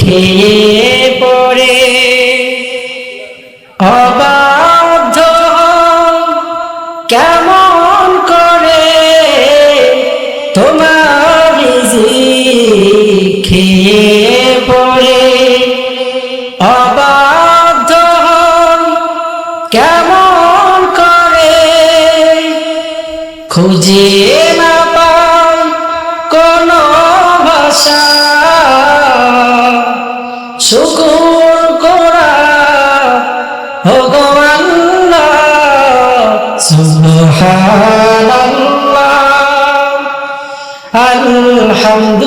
খেয়ে পড়ে। অবাধ্য কেমন করে তোমার খেয়ে পড়ে? অবাধ্য কেমন করে খুঁজে শুকুর করা। ভগবান আলহামদুলিল্লাহ।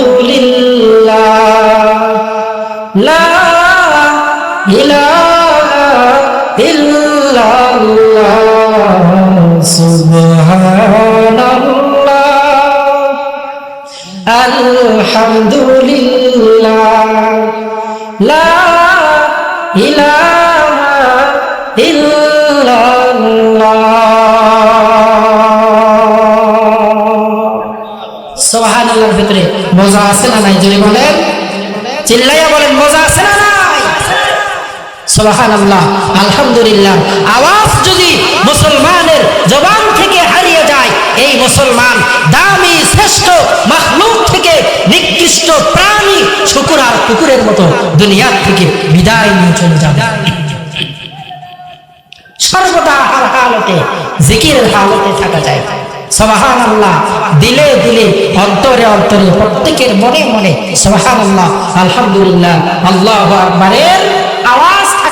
সুবহানাল্লাহ। আলহামদুলিল্লাহ। লা ইলাহা ইল্লাল্লাহ। সুবহানাল্লাহর ভিতরে মজা আছে না নাই? জোরে বলেন। চিল্লাইয়া বলেন, মজা আছে না নাই? সুবহানাল্লাহ, আলহামদুলিল্লাহ। আওয়াজ যদি কুকুরের মতো দুনিয়ার থেকে বিদায় নিয়ে চলে যাবে। সর্বদা হার হালতে, জিকিরের হালতে থাকা যায়। সবাহান আল্লাহ দিলে দিলে, অন্তরে অন্তরে, প্রত্যেকের মনে মনে সবাহান আল্লাহ আলহামদুলিল্লাহ, আল্লাহ আকবরের আওয়াজ